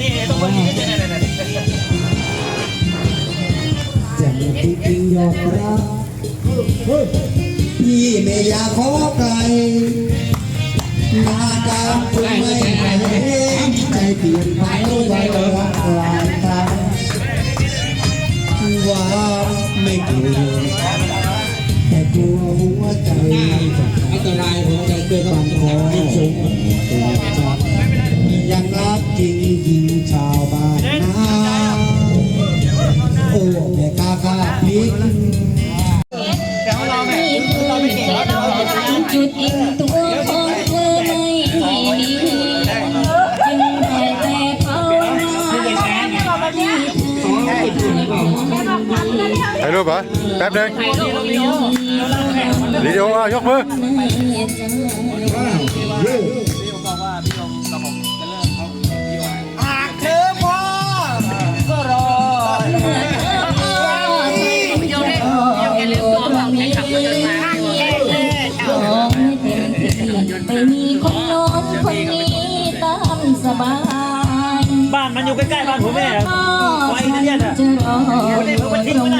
นี่ต้องมาเนี่ยเนี่ยเนี่ยเนี่ยจะไม่จริงยอมรับพี่ไม่อยากขอไกลหน้าตาคุณไม่เห็นใจเปลี่ยนไปไว้รักหลายตาว่าไม่กลัวแต่กลัวหัวใจอันตรายหัวใจเกิดคอให้ชมตัวจับยังรัก จริงยิงชาวบ้านนาโอ้แม่กากาพิกจุดอิ่มตัวของเธอไม่มีจึงได้แต่ภาวนาให้เธอถ่ายรูปเหรอแป๊บนึงวิดีโออะยกมือานมันอยู่ใกล้ๆบ้านผมแม่ไว้ที่เนี่ยน่ะจะรอตรง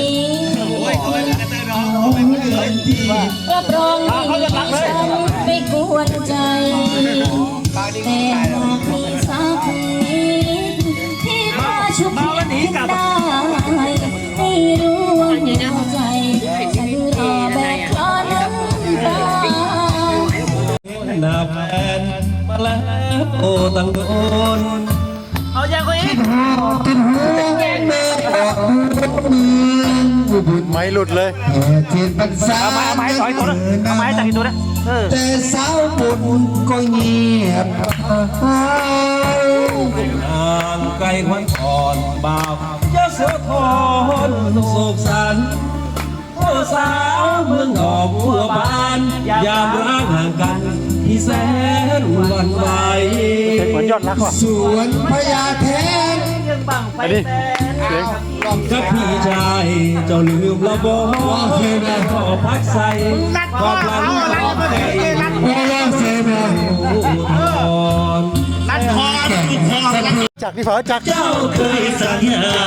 นี้รับรองไม่มีฉันไม่กวนใจแต่หากมีสักคนนี้ที่มาชุบเย็นขึ้นได้ให้รู้ว่าหัวใจฉันรอแบบคลอน้ำตาหน้าแฟนมาแล้วโอ้ตั้งโดน เอาอย่างคนนี้ไม่หลุดเลยเทียนพรรษาเอาไม้เอาไม้ต่อยตัวนะเอาไม้ตักอีกตัวนะเออแต่สาวบุญก็เงียบหายนางไกลควันอ่อนบ่าวยะโสธรโศกสันโอ้สาวเมืองดอกบัวบานยามร้างห่างกันที่ แสนหวันไหวเหมือนยอดรักว่ะสวนพญาแทนอันนี้เสียงกับพี่ชายเจ้าลืมละบ่เพื่อนขอพักใส่ความหลังของใจโอ้เซเมนรัดคอรัดคอรัดจากที่ฝาจากเจ้าเคยสัญญา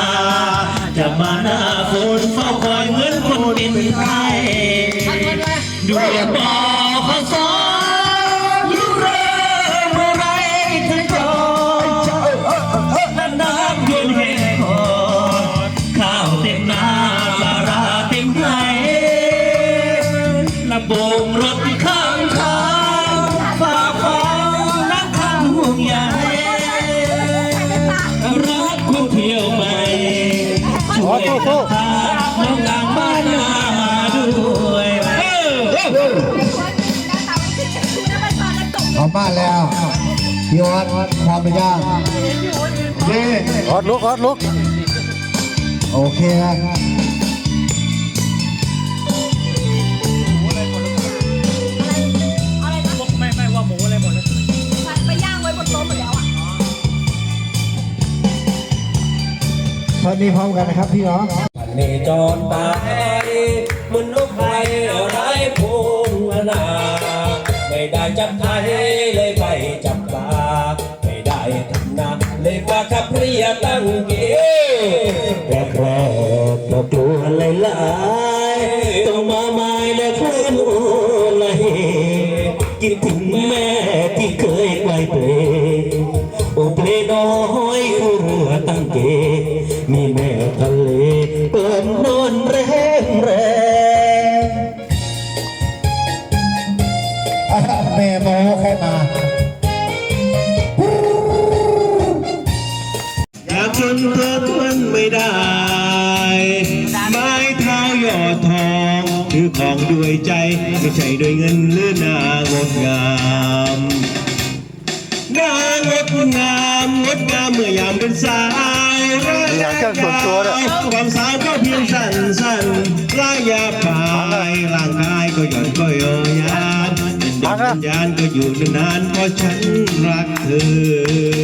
จะมาหน้าฝนเฝ้าคอยเหมือนคนเป็นไทยด้วยบ่ ช่วยพาน้องนางบ้านนามาด้วยเออเอามาแล้วพี่ออดพร้อมหรือยังเย้ออดลุกออดลุกโอเคนะไอนนี้พร้อมกันนะครับพี่น้องเนจรตายมันนกไฟอะไรพูนวนา ไม่ได้จับไทยเลยไปจับปลา ไม่ได้ทำนาเลยปลาขับเรียตั้งเกียแรกแรกก็กลัวหลายๆต้องมาไม้และคลื่นไหลคิดถึงแม่ คือของด้วยใจ ไม่ใช่ด้วยเงินหรือนางดงามนางดงามงดงามเมื่อยามเป็นสาวมีหางเครื่องส่วนตัวด้วยความสาวก็เพียงสั้นสั้นๆระยะปลายร่างกายก็หย่อนก็โยยานเป็นดวงวิญญาณก็อยู่นานๆเพราะฉันรักเธอ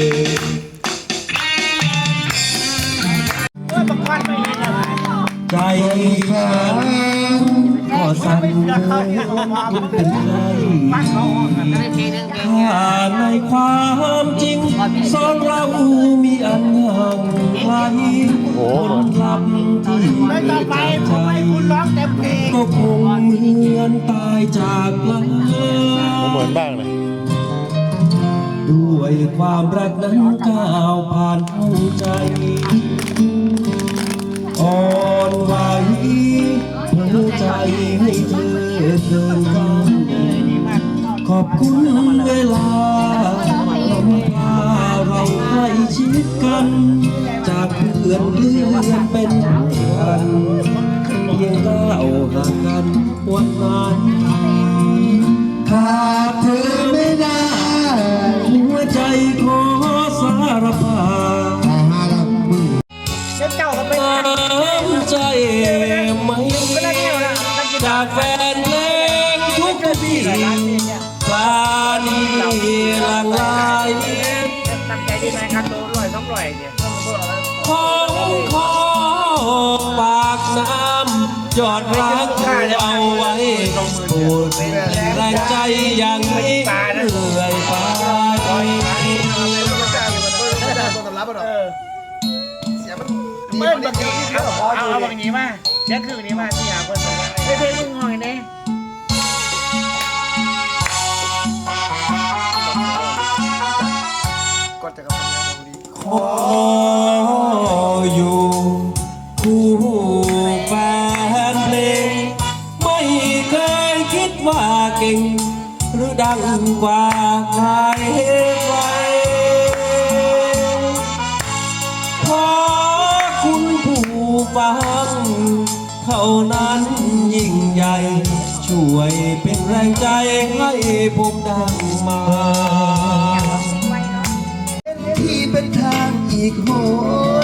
ใจฉันก็ สันเป็นใครถ้าในความจริงสองเรามีอันห่างไกลคนลับที่ไม่ต่อไปผมให้มเงก็คงเหือนตายจากกันเหมือนบ้างเลยด้วยความรักนั้นก้าวผ่านหัวใจอ่อนไหว เพื่อใจให้เธอเดินก้าวขอบคุณเวลาทำพาเราใกล้ชิดกัน จากเพื่อนเลื่อนเป็นกันเพียงก้าวห่างกันวันนั้นขาดเธอไม่ได้ จอดรักเอาไว้ปูดแรงใจอย่างนี้เรื่อยไปเปิ้ลแบบนี้เอาเอาแบบนี้มาเดี๋ยวคือนี้มาที่หาเปิ้ลไม่เพลงมึงหน่อย กว่าใครใครขอคุณผู้ฟังเท่านั้นยิ่งใหญ่ ช่วยเป็นแรงใจให้ผมดังมาที่เป็นทางอีกโห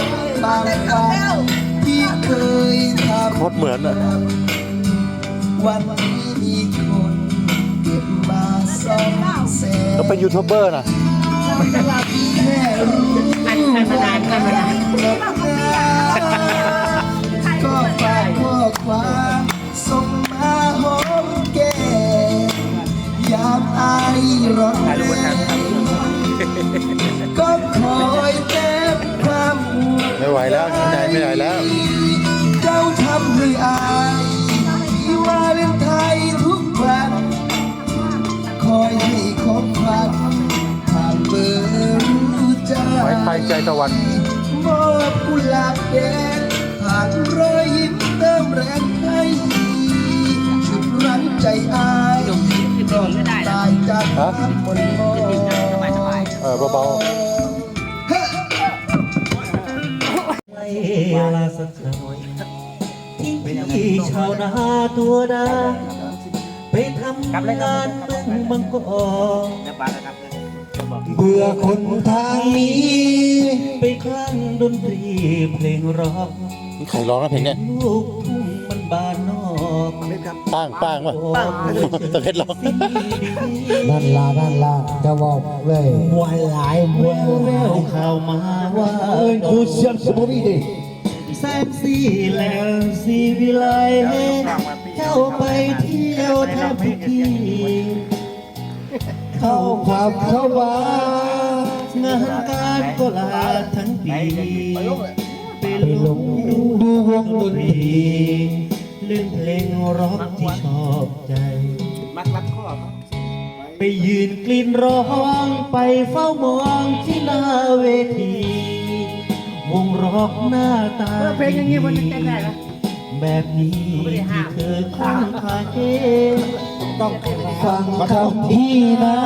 นบางครั้งที่เคยทำโคตรเหมือนอะวันนี้ แซมแล้วเป็นยูทูบเบอร์นะแค่รู้ว่าทำรักก็ฝากข้อความส่งมาหอมแก้มยามอายร้อนแรงก็คอยแก้ความห่วงไม่ไหวแล้วชิ้นไหนไม่ไหวแล้ว ไม้ไทยใจตะวันมอบกุหลาบแดงผ่านรอยยิ้มเติมแรงให้ชุดรั้งใจอายรอดตายจากฮะความบนมอเออเบาไม่ลาสักหน่อยที่ชาวนาตัวดาไปทำงานเมืองบางกอก เบื่อคนทางนี้ ไปคลั่งดนตรีเพลงร็อกๆใครร้องนะเพลงเนี้ยลูกทุ่งมันบานนอกป้างป้างป่ะตะเพชรร้องนั่นลานั่นลาจะบอกเลยวันหลายแววันวแววข่าวมาว่าเอินคูเซียมสมุทรดิแซมซีแล้วซีวิไลเข้าไปเที่ยวแทบทุกที่ เข้าผับเข้าบาร์งานการก็ลาทั้งปีไปลงดูวงดนตรีเล่นเพลงร็อกที่ชอบใจมัดรัดข้อไปยืนกลิ่นร้องไปเฝ้ามองที่หน้าเวที วงร็อกหน้าตาเพลงอย่างนี้มันเต้นได้ไหมแบบนี้ที่เธอข้างคาเอง ต้องฟังคำพี่นะ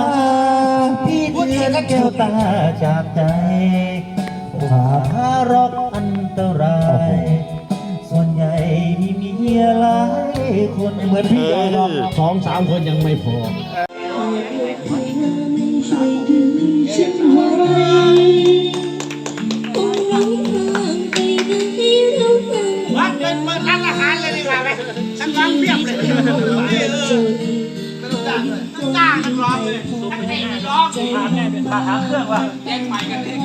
พี่เดือนแก้วตาจากใจผ่าพาร็อกอันตราย ส่วนใหญ่มีเมียหลายคนเหมือนพี่ใหญ่หรอกสองสามคนยังไม่พอ จ้างร้องเลยพลงร้องหาแน่เป็นหาหาเครื่องว่ะแย่งใหม่กันเอง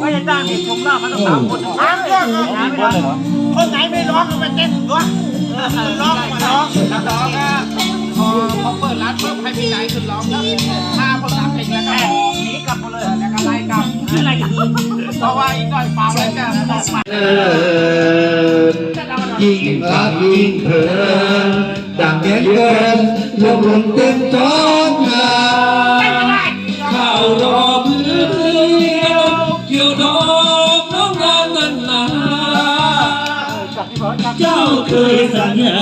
ก็จะจ้างมีชมล่ามันต้องสามคนหาเครื่องหาไม่ได้คนไหนไม่ร้องก็ไปเต้นวะร้องมาร้องร้องนะพอพอเปิดร้านเพิ่มใครพี่ไหนขึ้ร้องแล้วถ้าคนรับเพงแล้วก็หนีกลับมาเลยแล้วก็ไล่กลับเพราะว่าอีกหน่อยเปล่าแล้วจะบอกไปยิ่งรักยิ่งเธอ Kekeren lebron tentona Kau rob lebron Kiu dom nong nan nan na Kau kesanya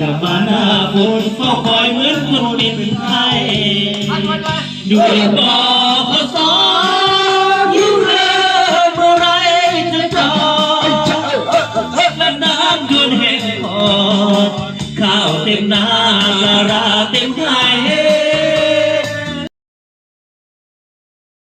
Kemana pun kau koi เหมือนคนดินไทยด้วยบอ না